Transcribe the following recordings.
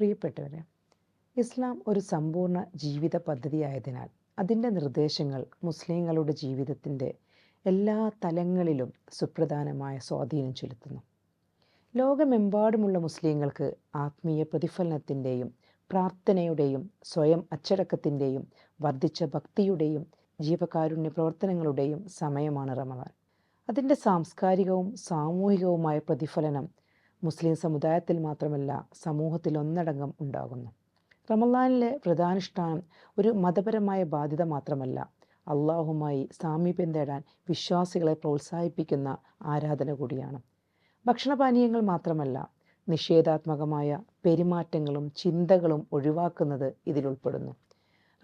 പ്രിയപ്പെട്ടവരെ ഇസ്ലാം ഒരു സമ്പൂർണ ജീവിത പദ്ധതിയായതിനാൽ അതിന്റെ നിർദ്ദേശങ്ങൾ മുസ്ലിങ്ങളുടെ ജീവിതത്തിന്റെ എല്ലാ തലങ്ങളിലും സുപ്രധാനമായ സ്വാധീനം ചെലുത്തുന്നു. ലോകമെമ്പാടുമുള്ള മുസ്ലിങ്ങൾക്ക് ആത്മീയ പ്രതിഫലനത്തിന്റെയും പ്രാർത്ഥനയുടെയും സ്വയം അച്ചടക്കത്തിന്റെയും വർദ്ധിച്ച ഭക്തിയുടെയും ജീവകാരുണ്യ പ്രവർത്തനങ്ങളുടെയും സമയമാണ് റമദാൻ. അതിന്റെ സാംസ്കാരികവും സാമൂഹികവുമായ പ്രതിഫലനം മുസ്ലിം സമുദായത്തിൽ മാത്രമല്ല സമൂഹത്തിൽ ഒന്നടങ്കം ഉണ്ടാകുന്നു. റമദാനിലെ വ്രതാനുഷ്ഠാനം ഒരു മതപരമായ ബാധ്യത മാത്രമല്ല. അള്ളാഹുമായി സാമീപ്യം തേടാൻ വിശ്വാസികളെ പ്രോത്സാഹിപ്പിക്കുന്ന ആരാധന കൂടിയാണ്. ഭക്ഷണപാനീയങ്ങൾ മാത്രമല്ല നിഷേധാത്മകമായ പെരുമാറ്റങ്ങളും ചിന്തകളും ഒഴിവാക്കുന്നത് ഇതിലുൾപ്പെടുന്നു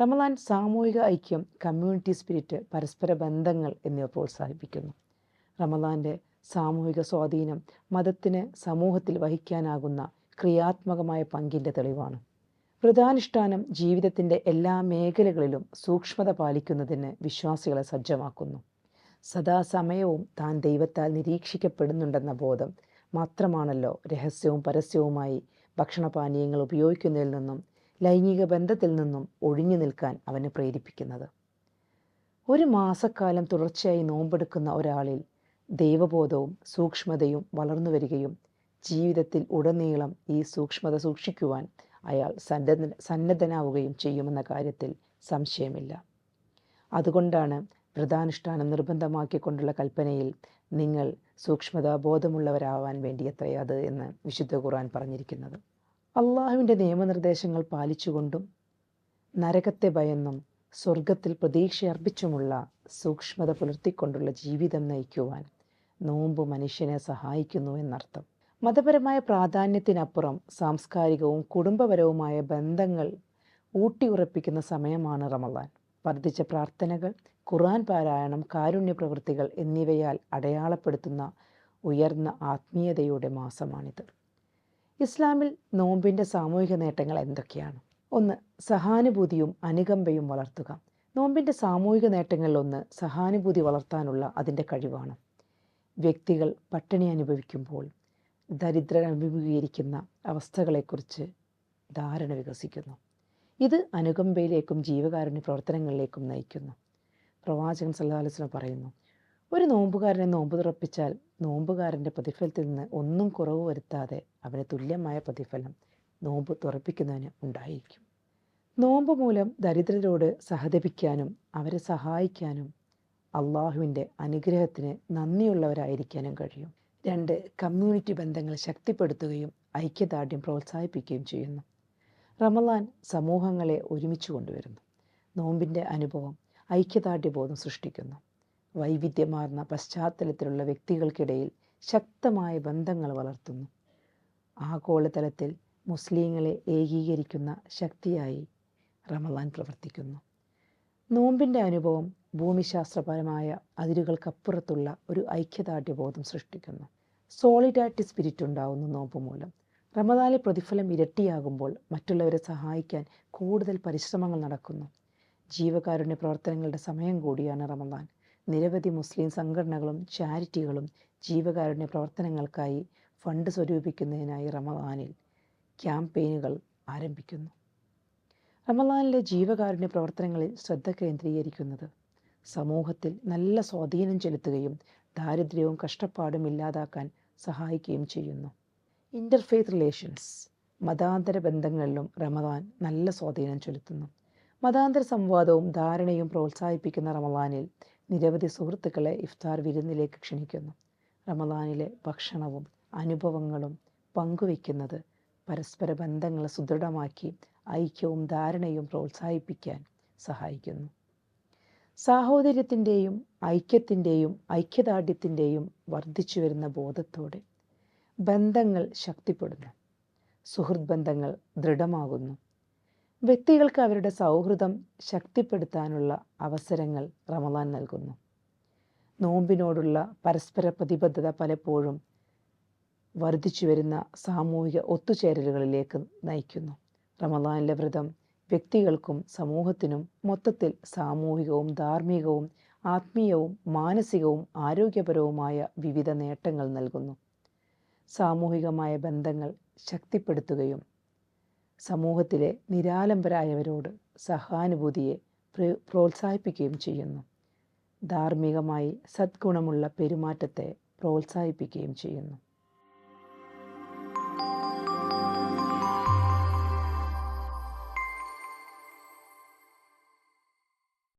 റമദാൻ സാമൂഹിക ഐക്യം കമ്മ്യൂണിറ്റി സ്പിരിറ്റ് പരസ്പര ബന്ധങ്ങൾ എന്നിവ പ്രോത്സാഹിപ്പിക്കുന്നു. റമദാന്റെ സാമൂഹിക സ്വാധീനം മതത്തിന് സമൂഹത്തിൽ വഹിക്കാനാകുന്ന ക്രിയാത്മകമായ പങ്കിന്റെ തെളിവാണ്. വ്രതാനുഷ്ഠാനം ജീവിതത്തിന്റെ എല്ലാ മേഖലകളിലും സൂക്ഷ്മത പാലിക്കുന്നതിന് വിശ്വാസികളെ സജ്ജമാക്കുന്നു. സദാസമയവും താൻ ദൈവത്താൽ നിരീക്ഷിക്കപ്പെടുന്നുണ്ടെന്ന ബോധം മാത്രമാണല്ലോ രഹസ്യവും പരസ്യവുമായി ഭക്ഷണപാനീയങ്ങൾ ഉപയോഗിക്കുന്നതിൽ നിന്നും ലൈംഗിക ബന്ധത്തിൽ നിന്നും ഒഴിഞ്ഞു നിൽക്കാൻ അവനെ പ്രേരിപ്പിക്കുന്നത്. ഒരു മാസക്കാലം തുടർച്ചയായി നോമ്പെടുക്കുന്ന ഒരാളിൽ ദൈവബോധവും സൂക്ഷ്മതയും വളർന്നു വരികയും ജീവിതത്തിൽ ഉടനീളം ഈ സൂക്ഷ്മത സൂക്ഷിക്കുവാൻ അയാൾ സന്നദ്ധ സന്നദ്ധനാവുകയും ചെയ്യുമെന്ന കാര്യത്തിൽ സംശയമില്ല. അതുകൊണ്ടാണ് വ്രതാനുഷ്ഠാനം നിർബന്ധമാക്കിക്കൊണ്ടുള്ള കൽപ്പനയിൽ നിങ്ങൾ സൂക്ഷ്മത ബോധമുള്ളവരാവാൻ വേണ്ടിയത്രേ അത് എന്ന് വിശുദ്ധ ഖുർആൻ പറഞ്ഞിരിക്കുന്നത്. അള്ളാഹുവിന്റെ നിയമനിർദ്ദേശങ്ങൾ പാലിച്ചുകൊണ്ടും നരകത്തെ ഭയന്നും സ്വർഗത്തിൽ പ്രതീക്ഷയർപ്പിച്ചുമുള്ള സൂക്ഷ്മത പുലർത്തിക്കൊണ്ടുള്ള ജീവിതം നയിക്കുവാൻ നോമ്പ് മനുഷ്യനെ സഹായിക്കുന്നു എന്നർത്ഥം. മതപരമായ പ്രാധാന്യത്തിനപ്പുറം സാംസ്കാരികവും കുടുംബപരവുമായ ബന്ധങ്ങൾ ഊട്ടിയുറപ്പിക്കുന്ന സമയമാണ് റമദാൻ വർദ്ധിച്ച പ്രാർത്ഥനകൾ ഖുറാൻ പാരായണം കാരുണ്യ പ്രവൃത്തികൾ എന്നിവയാൽ അടയാളപ്പെടുത്തുന്ന ഉയർന്ന ആത്മീയതയുടെ മാസമാണിത്. ഇസ്ലാമിൽ നോമ്പിന്റെ സാമൂഹിക നേട്ടങ്ങൾ എന്തൊക്കെയാണ്? ഒന്ന് സഹാനുഭൂതിയും അനുകമ്പയും വളർത്തുക. നോമ്പിന്റെ സാമൂഹിക നേട്ടങ്ങളിലൊന്ന് സഹാനുഭൂതി വളർത്താനുള്ള അതിന്റെ കഴിവാണ്. വ്യക്തികൾ പട്ടിണി അനുഭവിക്കുമ്പോൾ ദരിദ്രർ അഭിമുഖീകരിക്കുന്ന അവസ്ഥകളെക്കുറിച്ച് ധാരണ വികസിക്കുന്നു. ഇത് അനുകമ്പയിലേക്കും ജീവകാരുണ്യ പ്രവർത്തനങ്ങളിലേക്കും നയിക്കുന്നു. പ്രവാചകൻ സല്ലാസ്ലം പറയുന്നു ഒരു നോമ്പുകാരനെ നോമ്പ് തുറപ്പിച്ചാൽ നോമ്പുകാരന്റെ പ്രതിഫലത്തിൽ നിന്ന് ഒന്നും കുറവ് വരുത്താതെ അവന് തുല്യമായ പ്രതിഫലം നോമ്പ് തുറപ്പിക്കുന്നതിന് ഉണ്ടായിരിക്കും. നോമ്പ് മൂലം ദരിദ്രരോട് സഹതപിക്കാനും അവരെ സഹായിക്കാനും അള്ളാഹുവിന്റെ അനുഗ്രഹത്തിന് നന്ദിയുള്ളവരായിരിക്കാനും കഴിയും. രണ്ട് കമ്മ്യൂണിറ്റി ബന്ധങ്ങൾ ശക്തിപ്പെടുത്തുകയും ഐക്യദാർഢ്യം പ്രോത്സാഹിപ്പിക്കുകയും ചെയ്യുന്നു. റമലാൻ സമൂഹങ്ങളെ ഒരുമിച്ച് കൊണ്ടുവരുന്നു. നോമ്പിന്റെ അനുഭവം ഐക്യദാർഢ്യബോധം സൃഷ്ടിക്കുന്നു. വൈവിധ്യമാർന്ന പശ്ചാത്തലത്തിലുള്ള വ്യക്തികൾക്കിടയിൽ ശക്തമായ ബന്ധങ്ങൾ വളർത്തുന്നു. ആഗോളതലത്തിൽ മുസ്ലിങ്ങളെ ഏകീകരിക്കുന്ന ശക്തിയായി റമലാൻ പ്രവർത്തിക്കുന്നു. നോമ്പിന്റെ അനുഭവം ഭൂമിശാസ്ത്രപരമായ അതിരുകൾക്കപ്പുറത്തുള്ള ഒരു ഐക്യദാർഢ്യബോധം സൃഷ്ടിക്കുന്നു. സോളിഡാരിറ്റി സ്പിരിറ്റ് ഉണ്ടാവുന്നു നോമ്പ് മൂലം. റമദാലി പ്രതിഫലം ഇരട്ടിയാകുമ്പോൾ മറ്റുള്ളവരെ സഹായിക്കാൻ കൂടുതൽ പരിശ്രമങ്ങൾ നടക്കുന്നു. ജീവകാരുണ്യ പ്രവർത്തനങ്ങളുടെ സമയം കൂടിയാണ് റമദാൻ. നിരവധി മുസ്ലിം സംഘടനകളും ചാരിറ്റികളും ജീവകാരുണ്യ പ്രവർത്തനങ്ങൾക്കായി ഫണ്ട് സ്വരൂപിക്കുന്നതിനായി റമദാനിൽ ക്യാമ്പയിനുകൾ ആരംഭിക്കുന്നു. റമദാനിലെ ജീവകാരുണ്യ പ്രവർത്തനങ്ങളിൽ ശ്രദ്ധ കേന്ദ്രീകരിക്കുന്നത് സമൂഹത്തിൽ നല്ല സ്വാധീനം ചെലുത്തുകയും ദാരിദ്ര്യവും കഷ്ടപ്പാടും ഇല്ലാതാക്കാൻ സഹായിക്കുകയും ചെയ്യുന്നു. ഇന്റർഫെയ്ത്ത് റിലേഷൻസ് മതാന്തര ബന്ധങ്ങളിലും റമദാൻ നല്ല സ്വാധീനം ചെലുത്തുന്നു. മതാന്തര സംവാദവും ധാരണയും പ്രോത്സാഹിപ്പിക്കുന്ന റമദാനിൽ നിരവധി സുഹൃത്തുക്കളെ ഇഫ്താർ വിരുന്നിലേക്ക് ക്ഷണിക്കുന്നു. റമദാനിലെ ഭക്ഷണവും അനുഭവങ്ങളും പങ്കുവയ്ക്കുന്നത് പരസ്പര ബന്ധങ്ങൾ സുദൃഢമാക്കി ഐക്യവും ധാരണയും പ്രോത്സാഹിപ്പിക്കാൻ സഹായിക്കുന്നു. സാഹോദര്യത്തിന്റെയും ഐക്യത്തിന്റെയും ഐക്യദാർഢ്യത്തിന്റെയും വർദ്ധിച്ചു വരുന്ന ബോധത്തോടെ ബന്ധങ്ങൾ ശക്തിപ്പെടുന്നു. സുഹൃത് ബന്ധങ്ങൾ ദൃഢമാകുന്നു. വ്യക്തികൾക്ക് അവരുടെ സൗഹൃദം ശക്തിപ്പെടുത്താനുള്ള അവസരങ്ങൾ റമദാൻ നൽകുന്നു. നോമ്പിനോടുള്ള പരസ്പര പ്രതിബദ്ധത പലപ്പോഴും വർദ്ധിച്ചു വരുന്ന സാമൂഹിക ഒത്തുചേരലുകളിലേക്ക് നയിക്കുന്നു. റമദാനിലെ വ്രതം വ്യക്തികൾക്കും സമൂഹത്തിനും മൊത്തത്തിൽ സാമൂഹികവും ധാർമ്മികവും ആത്മീയവും മാനസികവും ആരോഗ്യപരവുമായ വിവിധ നേട്ടങ്ങൾ നൽകുന്നു. സാമൂഹികമായ ബന്ധങ്ങൾ ശക്തിപ്പെടുത്തുകയും സമൂഹത്തിലെ നിരാലംബരായവരോട് സഹാനുഭൂതിയെ പ്രോത്സാഹിപ്പിക്കുകയും ചെയ്യുന്നു. ധാർമ്മികമായി സദ്ഗുണമുള്ള പെരുമാറ്റത്തെ പ്രോത്സാഹിപ്പിക്കുകയും ചെയ്യുന്നു.